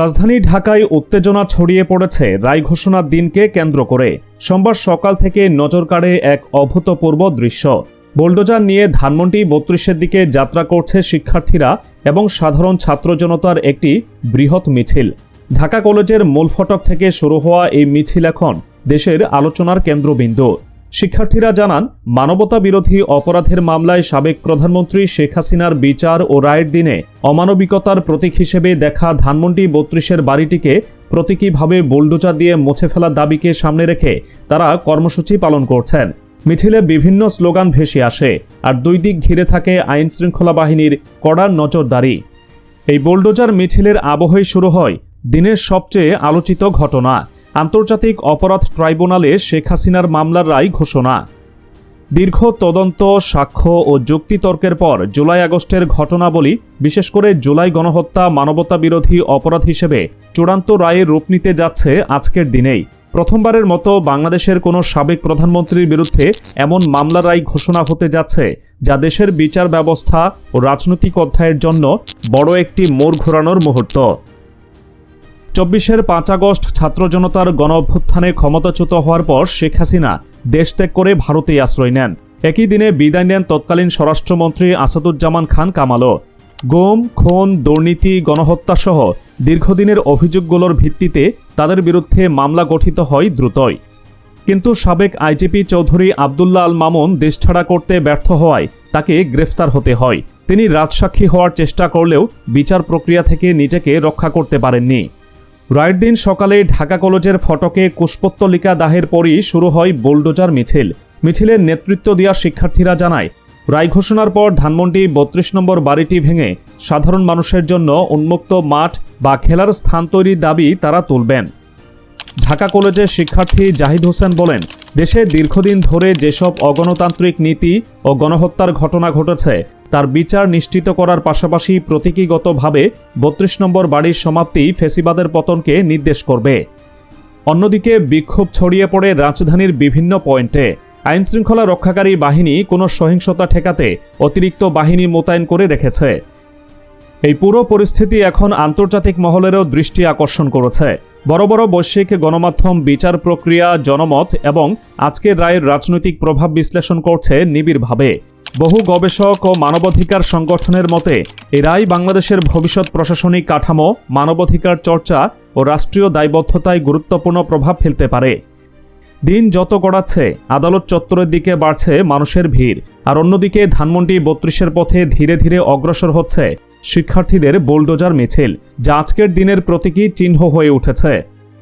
রাজধানী ঢাকায় উত্তেজনা ছড়িয়ে পড়েছে রায় ঘোষণার দিনকে কেন্দ্র করে। সোমবার সকাল থেকে নজর কাড়ে এক অভূতপূর্ব দৃশ্য। বোল্ডোজার নিয়ে ধানমন্ডি বত্রিশের দিকে যাত্রা করছে শিক্ষার্থীরা এবং সাধারণ ছাত্র জনতার একটি বৃহৎ মিছিল। ঢাকা কলেজের মূল ফটক থেকে শুরু হওয়া এই মিছিল এখন দেশের আলোচনার কেন্দ্রবিন্দু। শিক্ষার্থীরা জানান, মানবতা বিরোধী অপরাধের মামলায় সাবেক প্রধানমন্ত্রী শেখ হাসিনার বিচার ও রায়ের দিনে অমানবিকতার প্রতীক হিসেবে দেখা ধানমন্ডি বত্রিশের বাড়িটিকে প্রতীকীভাবে বুলডোজার দিয়ে মুছে ফেলার দাবিকে সামনে রেখে তারা কর্মসূচি পালন করছেন। মিছিলে বিভিন্ন স্লোগান ভেসে আসে, আর দুই দিক ঘিরে থাকে আইন শৃঙ্খলা বাহিনীর কড়া নজরদারি। এই বোল্ডোজার মিছিলের আবহেই শুরু হয় দিনের সবচেয়ে আলোচিত ঘটনা। আন্তর্জাতিক অপরাধ ট্রাইব্যুনালে শেখ হাসিনার মামলার রায় ঘোষণা। দীর্ঘ তদন্ত, সাক্ষ্য ও যুক্তিতর্কের পর জুলাই আগস্টের ঘটনাবলী, বিশেষ করে জুলাই গণহত্যা মানবতা বিরোধী অপরাধ হিসেবে চূড়ান্ত রায়ে রূপ নিতে যাচ্ছে আজকের দিনেই। প্রথমবারের মতো বাংলাদেশের কোনো সাবেক প্রধানমন্ত্রীর বিরুদ্ধে এমন মামলা রায় ঘোষণা হতে যাচ্ছে, যা দেশের বিচার ব্যবস্থা ও রাজনৈতিক অধ্যায়ের জন্য বড় একটি মোড় ঘোরানোর মুহূর্ত। চব্বিশের পাঁচ আগস্ট ছাত্র জনতার গণ অভ্যুত্থানে ক্ষমতাচ্যুত হওয়ার পর শেখ হাসিনা দেশ ত্যাগ করে ভারতেই আশ্রয় নেন। একই দিনে বিদায় নেন তৎকালীন স্বরাষ্ট্রমন্ত্রী আসাদুজ্জামান খান কামালও। গোম, খুন, দুর্নীতি গণহত্যা সহ দীর্ঘদিনের অভিযোগগুলোর ভিত্তিতে তাদের বিরুদ্ধে মামলা গঠিত হয় দ্রুতই। কিন্তু সাবেক আইজিপি চৌধুরী আবদুল্লাহ আল মামুন দেশছাড়া করতে ব্যর্থ হওয়ায় তাকে গ্রেফতার হতে হয়। তিনি রাজসাক্ষী হওয়ার চেষ্টা করলেও বিচার প্রক্রিয়া থেকে নিজেকে রক্ষা করতে পারেননি। রায়ের দিন সকালে ঢাকা কলেজের ফটকে কুষ্পত্তলিকা দাহের পরই শুরু হয় বুলডোজার মিছিল। মিছিলের নেতৃত্ব দেওয়া শিক্ষার্থীরা জানায়, রায় ঘোষণার পর ধানমন্ডি বত্রিশ নম্বর বাড়িটি ভেঙে সাধারণ মানুষের জন্য উন্মুক্ত মাঠ বা খেলার স্থান তৈরির দাবি তারা তুলবেন। ঢাকা কলেজের শিক্ষার্থী জাহিদ হোসেন বলেন, দেশে দীর্ঘদিন ধরে যেসব অগণতান্ত্রিক নীতি ও গণহত্যার ঘটনা ঘটেছে তার বিচার নিশ্চিত করার পাশাপাশি প্রতীকীগতভাবে বত্রিশ নম্বর বাড়ির সমাপ্তি ফেসিবাদের পতনকে নির্দেশ করবে। অন্যদিকে বিক্ষোভ ছড়িয়ে পড়ে রাজধানীর বিভিন্ন পয়েন্টে। আইনশৃঙ্খলা রক্ষাকারী বাহিনী কোনো সহিংসতা ঠেকাতে অতিরিক্ত বাহিনী মোতায়েন করে রেখেছে। এই পুরো পরিস্থিতি এখন আন্তর্জাতিক মহলেরও দৃষ্টি আকর্ষণ করেছে। বড় বড় বৈশ্বিক গণমাধ্যম বিচার প্রক্রিয়া, জনমত এবং আজকের রায়ের রাজনৈতিক প্রভাব বিশ্লেষণ করছে নিবিড়ভাবে। বহু গবেষক ও মানবাধিকার সংগঠনের মতে, এই রায় বাংলাদেশের ভবিষ্যৎ প্রশাসনিক কাঠামো, মানবাধিকার চর্চা ও রাষ্ট্রীয় দায়বদ্ধতায় গুরুত্বপূর্ণ প্রভাব ফেলতে পারে। দিন যত গড়াচ্ছে, আদালত চত্বরের দিকে বাড়ছে মানুষের ভিড়। আর অন্যদিকে ধানমন্ডি বত্রিশের পথে ধীরে ধীরে অগ্রসর হচ্ছে শিক্ষার্থীদের বোলডোজার মিছিল, যা আজকের দিনের প্রতীকী চিহ্ন হয়ে উঠেছে।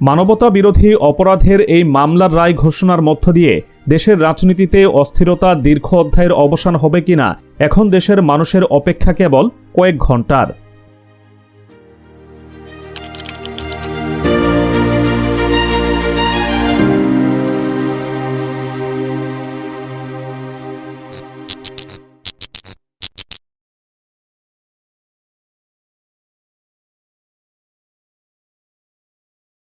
মানবতা বিরোধী অপরাধের এই মামলার রায় ঘোষণার মধ্য দিয়ে দেশের রাজনীতিতে অস্থিরতা দীর্ঘ অধ্যায়ের অবসান হবে কিনা, এখন দেশের মানুষের অপেক্ষা কেবল কয়েক ঘণ্টার